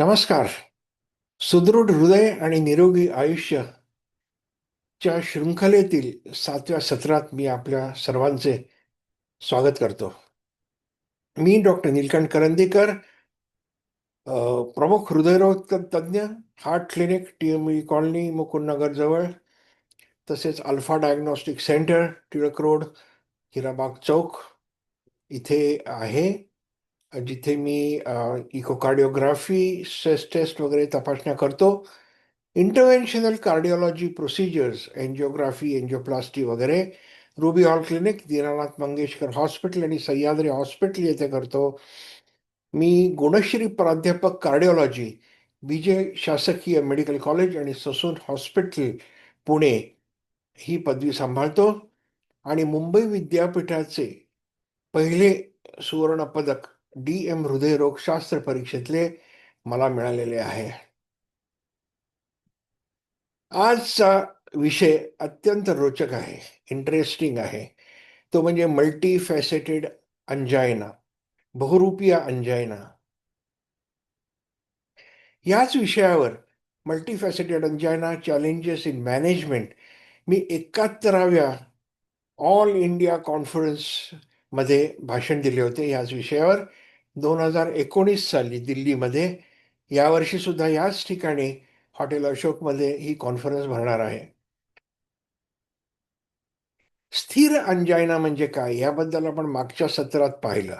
नमस्कार. सुदृढ हृदय आणि निरोगी आयुष्य च्या शृंखलेतील सातव्या सत्रात मी आपल्या सर्वांचे स्वागत करतो. मी डॉक्टर नीलकंठ करंदीकर प्रमुख हृदयरोग तज्ज्ञ heart clinic T M E colony Mukundnagar जवळ तसेच alpha diagnostic centre Tilak road Hirabag Chowk इथे आहे. जिथे मी इकोकार्डिओग्राफी स्ट्रेस टेस्ट वगैरे तपासण्या करतो. Interventional cardiology procedures angiography angioplasty वगैरे. Ruby Hall clinic Dinanath Mangeshkar hospital आणि सह्याद्री हॉस्पिटल येथे करतो. मी गुणश्री प्राध्यापक कार्डिओलॉजी विजय शासकीय मेडिकल कॉलेज आणि ससून हॉस्पिटल पुणे. ही पदवी सांभाळतो. आणि मुंबई विद्यापीठाचे पहिले सुवर्णपदक डी एम हृदयरोगशास्त्र परीक्षेतले मला मिळालेले आहे. आजचा विषय अत्यंत रोचक आहे इंटरेस्टिंग आहे. तो म्हणजे मल्टी फॅसेटेड अंजायना बहुरूपीय अंजायना याच विषयावर multifaceted angina challenges in management मी एकाहत्तराव्या ऑल इंडिया कॉन्फरन्समध्ये भाषण दिले होते याच विषयावर. दोन हजार एकोणीस साली दिल्लीमध्ये यावर्षी सुद्धा याच ठिकाणी हॉटेल अशोकमध्ये ही कॉन्फरन्स भरणार आहे. स्थिर अंजायना म्हणजे काय याबद्दल आपण मागच्या सत्रात पाहिलं.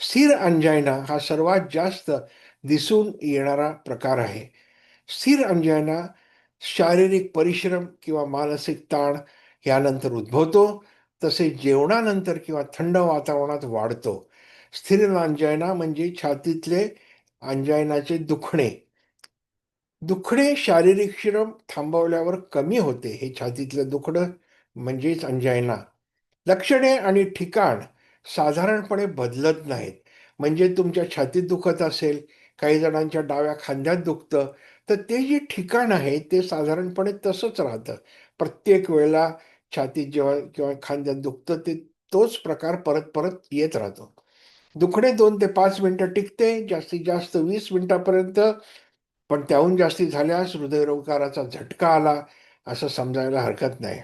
स्थिर अंजायना हा सर्वात जास्त दिसून येणारा प्रकार आहे. स्थिर अंजायना शारीरिक परिश्रम किंवा मानसिक ताण यानंतर उद्भवतो तसेच जेवणानंतर किंवा थंड वातावरणात वाढतो. स्थिर अंजायना म्हणजे छातीतले अंजायनाचे दुखणे. दुखणे शारीरिक श्रम थांबवल्यावर कमी होते. हे छातीतलं दुखणं म्हणजेच अंजायना. लक्षणे आणि ठिकाण साधारणपणे बदलत नाहीत. म्हणजे तुमच्या छातीत दुखत असेल काही जणांच्या डाव्या खांद्यात दुखतं तर ते जे ठिकाण आहे ते साधारणपणे तसंच राहतं. प्रत्येक वेळेला छातीत जेव्हा किंवा खांद्यात दुखतं ते तोच प्रकार परत परत येत राहतो. दुखणे दोन ते पाच मिनिटं टिकते जास्तीत जास्त वीस मिनिटापर्यंत. पण त्याहून जास्ती झाल्यास हृदयरोगकाराचा झटका आला असं समजायला हरकत नाही.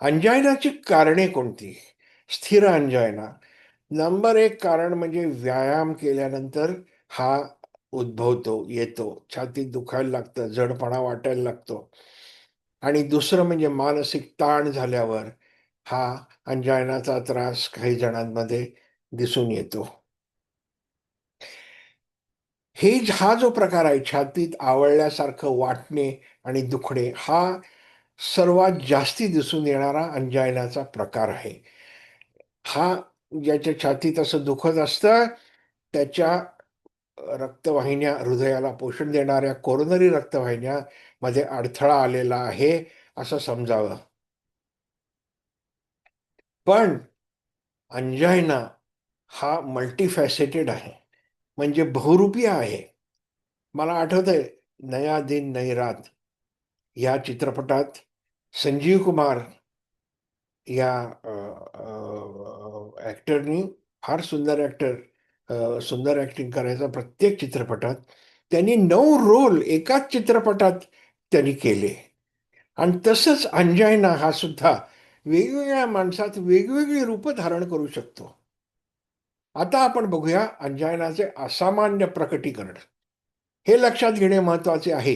अंजायनाची कारणे कोणती? स्थिर अंजायना. नंबर एक कारण म्हणजे व्यायाम केल्यानंतर हा उद्भवतो येतो. छातीत दुखायला लागतं जडपणा वाटायला लागतो. आणि दुसरं म्हणजे मानसिक ताण झाल्यावर. हा अंजायनाचा त्रास काही जणांमध्ये दिसून येतो. हे हा जो प्रकार आहे छातीत आवळल्यासारखं वाटणे आणि दुखणे हा सर्वात जास्ती दिसून येणारा अंजायनाचा प्रकार आहे. हा ज्याच्या छातीत असं दुखत असतं त्याच्या रक्तवाहिन्या हृदयाला पोषण देणाऱ्या कोरोनरी रक्तवाहिन्या मध्ये अडथळा आलेला आहे असं समजावं. पण अंजायना हा मल्टीफॅसेटेड आहे. म्हणजे बहुरूपी आहे. मला आठवतंय नया दिन नई रात या चित्रपटात संजीव कुमार या ॲक्टरनी फार सुंदर ॲक्टर सुंदर ॲक्टिंग करायचा प्रत्येक चित्रपटात त्यांनी नऊ रोल एकाच चित्रपटात त्यांनी केले. आणि तसंच अंजायना हा सुद्धा वेगवेगळ्या माणसात वेगवेगळी रूपं धारण करू शकतो. आता आपण बघूया अंजायनाचे असामान्य प्रकटीकरण. हे लक्षात घेणे महत्त्वाचे आहे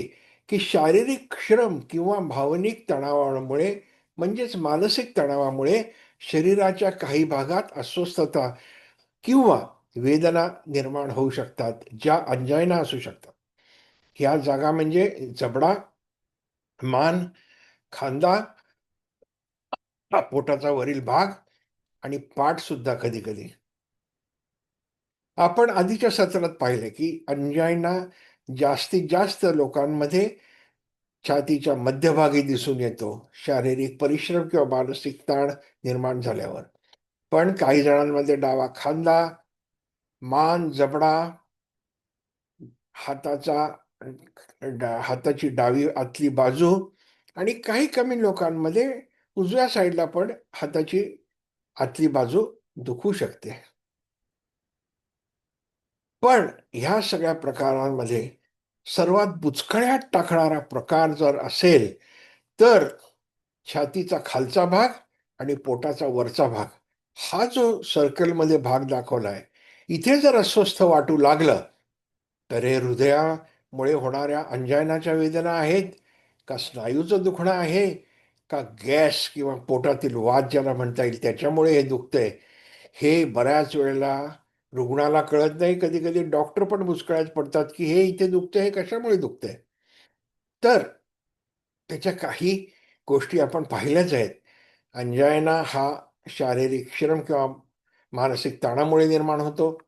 की शारीरिक श्रम किंवा भावनिक तणावामुळे म्हणजेच मानसिक तणावामुळे शरीराच्या काही भागात अस्वस्थता किंवा वेदना निर्माण होऊ शकतात ज्या अंजायना असू शकतात. ह्या जागा म्हणजे जबडा मान खांदा हा पोटाचा वरील भाग आणि पाठ सुद्धा कधी कधी आपण आधीच्या सत्रात पाहिले की अंजायना जास्तीत जास्त लोकांमध्ये छातीच्या मध्यभागी दिसून येतो. शारीरिक परिश्रम किंवा मानसिक ताण निर्माण झाल्यावर. पण काही जणांमध्ये डावा खांदा मान जबडा हाताचा हाताची डावी आतली बाजू आणि काही कमी लोकांमध्ये उजव्या साईडला पण हाताची आतली बाजू दुखू शकते. पण ह्या सगळ्या प्रकारांमध्ये सर्वात बुचकळ्यात टाकणारा प्रकार जर असेल तर छातीचा खालचा भाग आणि पोटाचा वरचा भाग हा जो सर्कलमध्ये भाग दाखवलाय इथे जर अस्वस्थ वाटू लागलं तर हे हृदयामुळे होणाऱ्या अंजायनाच्या वेदना आहेत का स्नायूचं दुखणं आहे का गॅस किंवा पोटातील वाद ज्याला म्हणता येईल त्याच्यामुळे हे दुखतंय. हे बऱ्याच वेळेला रुग्णाला कळत नाही. कधी कधी डॉक्टर पण बुचकळ्यात पडतात की हे इथे दुखतंय हे कशामुळे दुखतंय? तर त्याच्या काही गोष्टी आपण पाहिल्याच आहेत. अंजायना हा शारीरिक श्रम किंवा मानसिक ताणामुळे निर्माण होतो.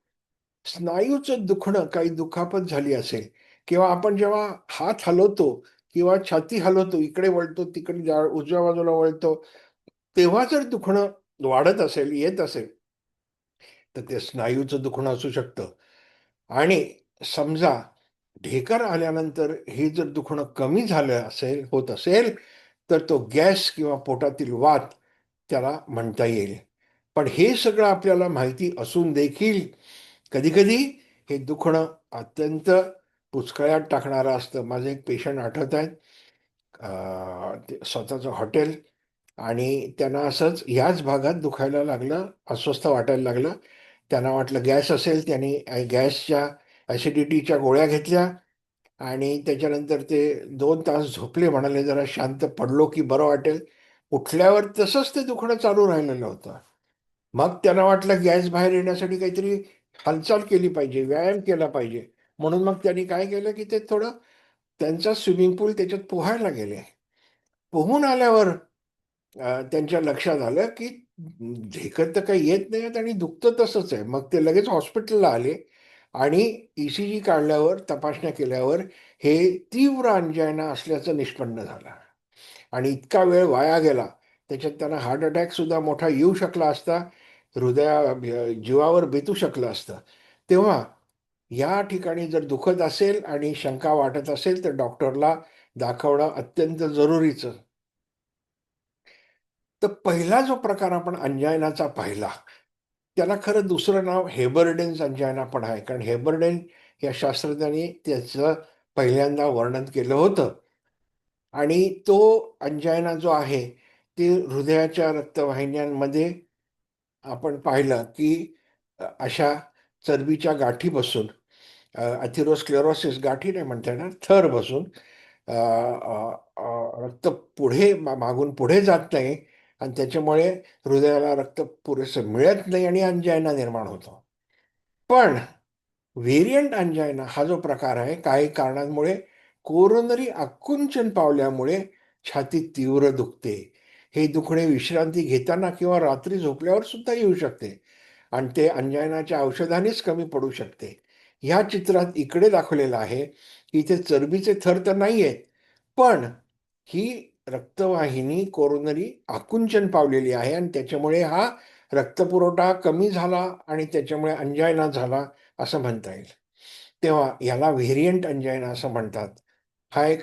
स्नायूचं दुखणं काही दुखापत झाली असेल किंवा आपण जेव्हा हात हलवतो किंवा छाती हलवतो इकडे वळतो तिकडे जा उजव्या बाजूला वळतो तेव्हा जर दुखणं वाढत असेल येत असेल तर ते स्नायूचं दुखणं असू शकतं. आणि समजा ढेकर आल्यानंतर हे जर दुखणं कमी झालं असेल होत असेल तर तो गॅस किंवा पोटातील वात त्याला म्हणता येईल. पण हे सगळं आपल्याला माहिती असून देखील कधीकधी हे दुखणं अत्यंत पुचकळ्यात टाकणारं असतं. माझं एक पेशंट आठवत आहे ते स्वतःचं हॉटेल आणि त्यांना असंच ह्याच भागात दुखायला लागलं अस्वस्थ वाटायला लागलं. त्यांना वाटलं गॅस असेल त्यांनी गॅसच्या ॲसिडिटीच्या गोळ्या घेतल्या आणि त्याच्यानंतर ते दोन तास झोपले म्हणाले जरा शांत पडलो की बरं वाटेल. उठल्यावर तसंच ते दुखणं चालू राहिलेलं होतं. मग त्यांना वाटलं गॅस बाहेर येण्यासाठी काहीतरी हालचाल केली पाहिजे व्यायाम केला पाहिजे. म्हणून मग त्यांनी काय केलं की ते थोडं त्यांचा स्विमिंग पूल त्याच्यात पोहायला गेले. पोहून आल्यावर त्यांच्या लक्षात आलं की झेकत तर काही येत नाहीत आणि दुखतं तसंच आहे. मग ते लगेच हॉस्पिटलला आले आणि ई सी जी काढल्यावर तपासण्या केल्यावर हे तीव्र अंजायना असल्याचं निष्पन्न झालं. आणि इतका वेळ वाया गेला. त्याच्यात त्यांना हार्ट अटॅक सुद्धा मोठा येऊ शकला असता हृदया जीवावर बेतू शकलं असतं. तेव्हा या ठिकाणी जर दुखत असेल आणि शंका वाटत असेल तर डॉक्टरला दाखवणं अत्यंत जरुरीचं. तर पहिला जो प्रकार आपण अंजायनाचा पाहिला त्याला खरं दुसरं नाव हेबर्डेन्स अंजायना पण आहे. कारण हेबर्डेन या शास्त्रज्ञांनी त्याचं पहिल्यांदा वर्णन केलं होतं. आणि तो अंजायना जो आहे ते हृदयाच्या रक्तवाहिन्यांमध्ये आपण पाहिलं की अशा चरबीच्या गाठी बसून अथिरोस्क्लेरोसिस गाठी नाही म्हणता येणार. थर बसून रक्त पुढे मागून पुढे जात नाही आणि त्याच्यामुळे हृदयाला रक्त पुरेसं मिळत नाही आणि अंजायना निर्माण होतो. पण व्हेरियंट अंजायना हा जो प्रकार आहे काही कारणांमुळे कोरोनरी आकुंचन पावल्यामुळे छाती तीव्र दुखते. हे दुखणे विश्रांती घेताना किंवा रात्री झोपल्यावर सुद्धा येऊ शकते आणि ते अंजायनाच्या औषधानेच कमी पडू शकते. ह्या चित्रात इकडे दाखवलेलं आहे की इथे चरबीचे थर तर नाही आहेत पण ही रक्तवाहिनी कोरोनरी आकुंचन पावलेली आहे आणि त्याच्यामुळे हा रक्तपुरवठा कमी झाला आणि त्याच्यामुळे अंजायना झाला असं म्हणता येईल. तेव्हा याला व्हेरियंट अंजायना असं म्हणतात. हा एक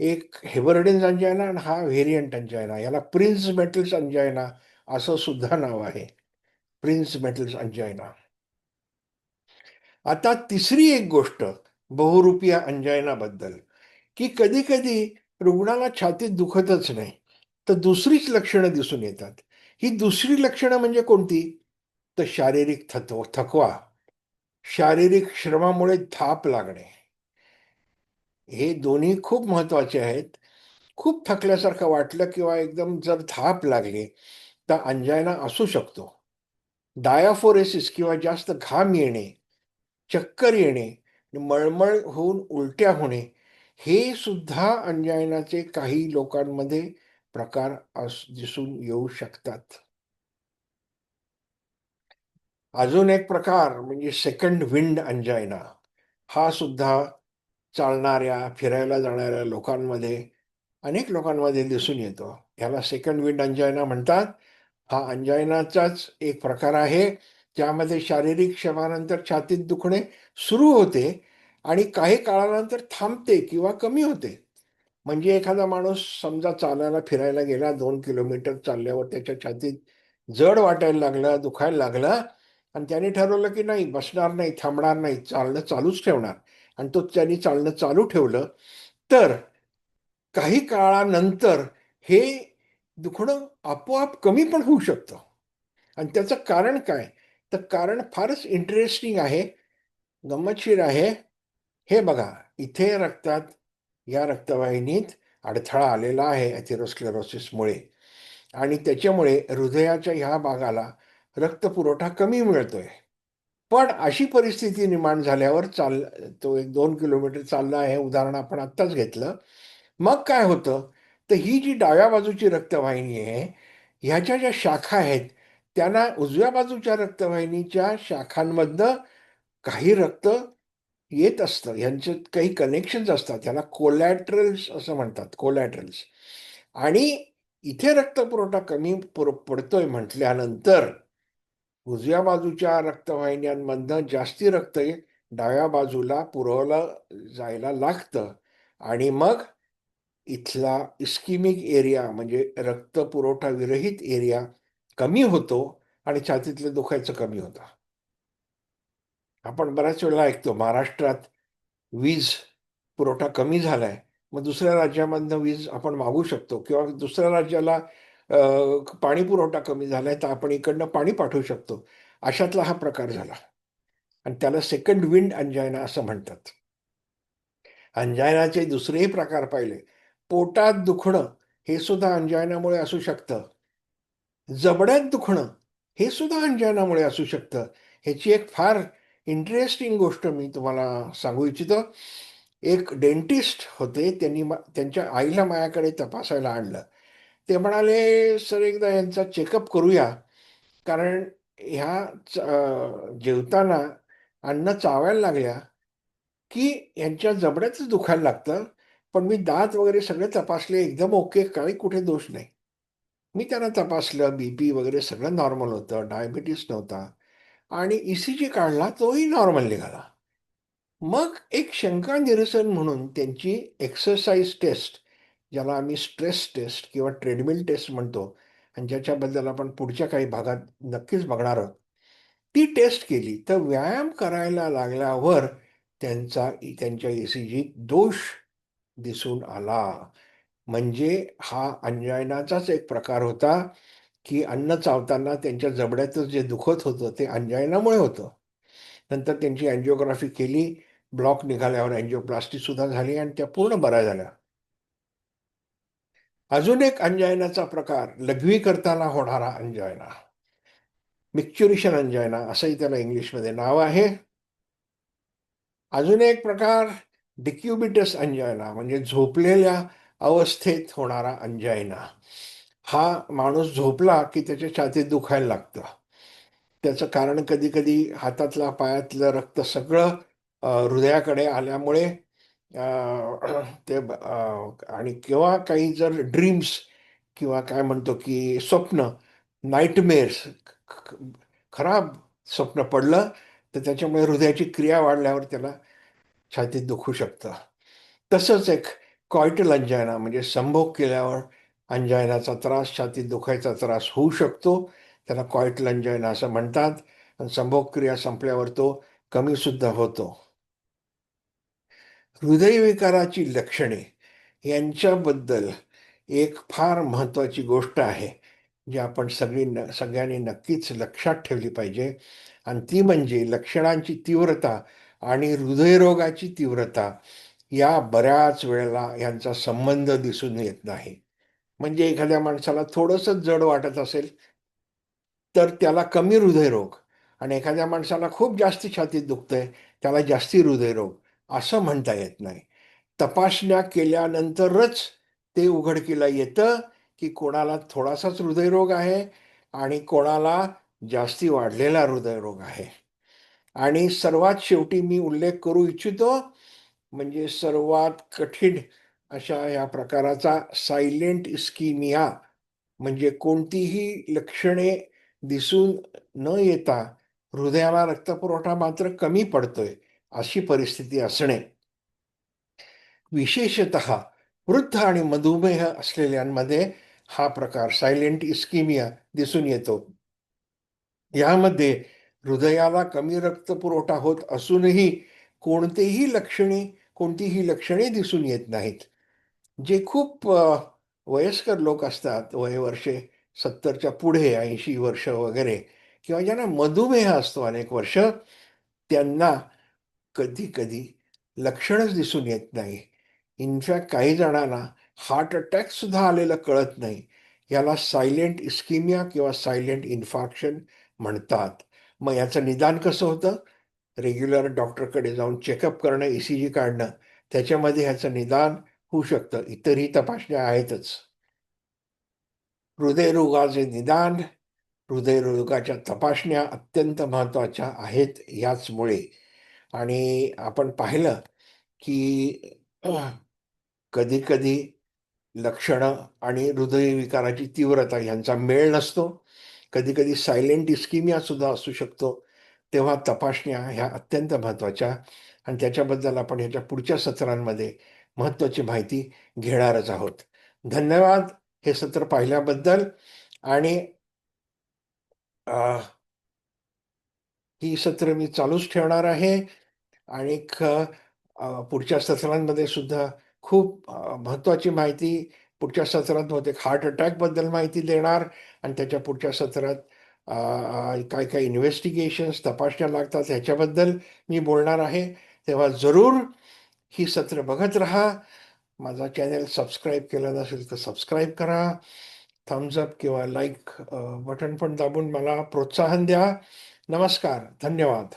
एक हेबर्डेन्स अंजायना आणि हा व्हेरियंट अंजायना. याला प्रिन्स मेटल्स अंजायना असं सुद्धा नाव आहे. Prinzmetal's angina. आता तिसरी एक गोष्ट बहुरूपीय अंजायनाबद्दल की कधी कधी रुग्णाला छातीत दुखतच नाही तर दुसरीच लक्षणं दिसून येतात. ही दुसरी लक्षणं म्हणजे कोणती? तर शारीरिक थत्व थकवा. शारीरिक श्रमामुळे थाप लागणे. हे दोन्ही खूप महत्त्वाचे आहेत. खूप थकल्यासारखं वाटलं किंवा एकदम जर थाप लागली तर अंजायना असू शकतो. डायाफोरेसिस किंवा जास्त घाम येणे चक्कर येणे मळमळ होऊन उलट्या होणे हे सुद्धा अंजायनाचे काही लोकांमध्ये प्रकार दिसून येऊ शकतात. अजून एक प्रकार म्हणजे सेकंड विंड अंजायना हा सुद्धा चालणाऱ्या फिरायला जाणाऱ्या लोकांमध्ये अनेक लोकांमध्ये दिसून येतो. ह्याला सेकंड विंड अंजायना म्हणतात. हा अंजायनाचाच एक प्रकार आहे. ज्यामध्ये शारीरिक क्षमानंतर छातीत दुखणे सुरू होते आणि काही काळानंतर थांबते किंवा कमी होते. म्हणजे एखादा माणूस समजा चालायला फिरायला गेला दोन किलोमीटर चालल्यावर त्याच्या छातीत जड वाटायला लागलं दुखायला लागलं आणि त्याने ठरवलं की नाही बसणार नाही थांबणार नाही चालणं चालूच ठेवणार. आणि तो त्यांनी चालणं चालू ठेवलं तर काही काळानंतर हे दुखणं आपोआप कमी पण होऊ शकतं. आणि त्याचं कारण काय? तर कारण फारच इंटरेस्टिंग आहे गंमतशीर आहे. हे बघा इथे रक्तात या रक्तवाहिनीत अडथळा आलेला आहे ॲथेरोस्क्लेरोसिसमुळे आणि त्याच्यामुळे हृदयाच्या ह्या भागाला रक्तपुरवठा कमी मिळतोय. पण अशी परिस्थिती निर्माण झाल्यावर चाल तो एक दोन किलोमीटर चालला आहे उदाहरण आपण आत्ताच घेतलं. मग काय होतं? तर ही जी डाव्या बाजूची रक्तवाहिनी आहे ह्याच्या ज्या शाखा आहेत त्यांना उजव्या बाजूच्या रक्तवाहिनीच्या शाखांमधनं काही रक्त येत असतं. ह्यांचे काही कनेक्शन्स असतात. त्याला कोलॅट्रल्स असं म्हणतात. कोलॅट्रल्स आणि इथे रक्तपुरवठा कमी पडतोय म्हटल्यानंतर उजव्या बाजूच्या रक्तवाहिन्यांमधनं जास्ती रक्त डाव्या बाजूला पुरवलं जायला लागतं. आणि मग इथला इस्किमिक एरिया म्हणजे रक्तपुरवठा विरहित एरिया कमी होतो आणि छातीतलं दुखायचं कमी होतं. आपण बऱ्याच वेळेला ऐकतो महाराष्ट्रात वीज पुरवठा कमी झालाय मग दुसऱ्या राज्यामधनं वीज आपण मागू शकतो किंवा दुसऱ्या राज्याला पाणी पुरवठा कमी झालाय तर आपण इकडनं पाणी पाठवू शकतो. अशातला हा प्रकार झाला. आणि त्याला सेकंड विंड अंजायना असं म्हणतात. अंजायनाचे दुसरेही प्रकार पाहिले. पोटात दुखणं हे सुद्धा अंजायनामुळे असू शकतं. जबड्यात दुखणं हे सुद्धा अंजानामुळे असू शकतं. ह्याची एक फार इंटरेस्टिंग गोष्ट मी तुम्हाला सांगू इच्छितो. एक डेंटिस्ट होते त्यांनी त्यांच्या आईला माझ्याकडे तपासायला आणलं. ते म्हणाले सर एकदा यांचा चेकअप करूया. कारण ह्या जेवताना अन्न चावायला लागल्या की यांच्या जबड्यातच दुखायला लागतं. पण मी दात वगैरे सगळे तपासले एकदम ओके काही कुठे दोष नाही. मी त्यांना तपासलं बी पी वगैरे सगळं नॉर्मल होतं डायबिटीस नव्हता. आणि ई सी जी काढला तोही नॉर्मल निघाला. मग एक शंका निरसन म्हणून त्यांची एक्सरसाइज टेस्ट ज्याला आम्ही स्ट्रेस टेस्ट किंवा ट्रेडमिल टेस्ट म्हणतो आणि ज्याच्याबद्दल आपण पुढच्या काही भागात नक्कीच बघणार आहोत ती टेस्ट केली. तर व्यायाम करायला लागल्यावर त्यांचा त्यांच्या ई सी जीत दोष दिसून आला. म्हणजे हा अंजायनाचाच एक प्रकार होता की अन्न चावताना त्यांच्या जबड्यातच जे दुखत होतं ते अंजायनामुळे होतं. नंतर त्यांची अँजिओग्राफी केली ब्लॉक निघाल्यावर अँजिओप्लास्टी सुद्धा झाली आणि त्या पूर्ण बऱ्या झाल्या. अजून एक अंजायनाचा प्रकार लघवी करताना होणारा अंजायना मिक्च्युरिशन अंजायना असंही त्याला इंग्लिशमध्ये नाव आहे. अजून एक प्रकार डिक्युबिटस अंजायना म्हणजे झोपलेल्या अवस्थेत होणारा अंजायना हा माणूस झोपला की त्याच्या छातीत दुखायला लागतं. त्याचं कारण कधी कधी पायातलं रक्त सगळं हृदयाकडे आल्यामुळे ते आणि किंवा काही जर ड्रीम्स किंवा काय म्हणतो की स्वप्न नाईटमेअर्स खराब स्वप्न पडलं तर त्याच्यामुळे हृदयाची क्रिया वाढल्यावर त्याला छातीत दुखू शकतं. तसंच एक कॉयटल अंजायना म्हणजे संभोग केल्यावर अंजायनाचा त्रास छातीत दुखायचा त्रास होऊ शकतो. त्याला कॉयटल अंजायना असं म्हणतात. आणि संभोग क्रिया संपल्यावर तो कमी सुद्धा होतो. हृदयविकाराची लक्षणे यांच्याबद्दल एक फार महत्वाची गोष्ट आहे जी आपण सगळी न सगळ्यांनी नक्कीच लक्षात ठेवली पाहिजे. आणि ती म्हणजे लक्षणांची तीव्रता आणि हृदयरोगाची तीव्रता. या बऱ्याच वेळेला यांचा संबंध दिसून येत नाही. म्हणजे एखाद्या माणसाला थोडंसं जड वाटत असेल तर त्याला कमी हृदयरोग आणि एखाद्या माणसाला खूप जास्त छातीत दुखतंय त्याला जास्ती हृदयरोग असं म्हणता येत नाही. तपासण्या केल्यानंतरच ते उघडकीला येतं की कोणाला थोडासाच हृदयरोग आहे आणि कोणाला जास्ती वाढलेला हृदयरोग आहे. आणि सर्वात शेवटी मी उल्लेख करू इच्छितो म्हणजे सर्वात कठीण अशा या प्रकाराचा सायलेंट इस्किमिया म्हणजे कोणतीही लक्षणे दिसून न येता हृदयाला रक्तपुरवठा मात्र कमी पडतोय अशी परिस्थिती असणे. विशेषत वृद्ध आणि मधुमेह असलेल्यांमध्ये हा प्रकार सायलेंट इस्किमिया दिसून येतो. यामध्ये हृदयाला कमी रक्तपुरवठा होत असूनही कोणतेही लक्षणे कोणतीही लक्षणे दिसून येत नाहीत. जे खूप वयस्कर लोक असतात वयवर्षे सत्तरच्या पुढे ऐंशी वर्ष वगैरे किंवा ज्यांना मधुमेह असतो अनेक वर्ष त्यांना कधी कधी लक्षणच दिसून येत नाही. इनफॅक्ट काही जणांना हार्ट अटॅक सुद्धा आलेलं कळत नाही. याला सायलेंट इस्किमिया किंवा सायलेंट इन्फॅक्शन म्हणतात. मग याचं निदान कसं होतं? रेग्युलर डॉक्टरकडे जाऊन चेकअप करणं ई सी जी काढणं त्याच्यामध्ये ह्याचं निदान होऊ शकतं. इतरही तपासण्या आहेतच. हृदयरोगाचे निदान हृदयरोगाच्या तपासण्या अत्यंत महत्त्वाच्या आहेत याचमुळे. आणि आपण पाहिलं की कधी कधी लक्षणं आणि हृदयविकाराची तीव्रता यांचा मेळ नसतो. कधी कधी सायलेंट इस्किमिया सुद्धा असू शकतो. तेव्हा तपासण्या ह्या अत्यंत महत्त्वाच्या आणि त्याच्याबद्दल आपण ह्याच्या पुढच्या सत्रांमध्ये महत्त्वाची माहिती घेणारच आहोत. धन्यवाद. हे सत्र पाहिल्याबद्दल आणि ही सत्र मी चालूच ठेवणार आहे. आणि ख- पुढच्या सत्रांमध्ये सुद्धा खूप महत्त्वाची माहिती पुढच्या सत्रात बहुतेक हार्ट अटॅकबद्दल माहिती देणार आणि त्याच्या पुढच्या सत्रात काय काय इन्व्हेस्टिगेशन्स तपासण्या लागतात ह्याच्याबद्दल मी बोलणार आहे. तेव्हा जरूर ही सत्र बघत राहा. माझा चॅनल सबस्क्राईब केला नसेल तर सबस्क्राईब करा. थम्सअप किंवा लाईक बटन पण दाबून मला प्रोत्साहन द्या. नमस्कार. धन्यवाद.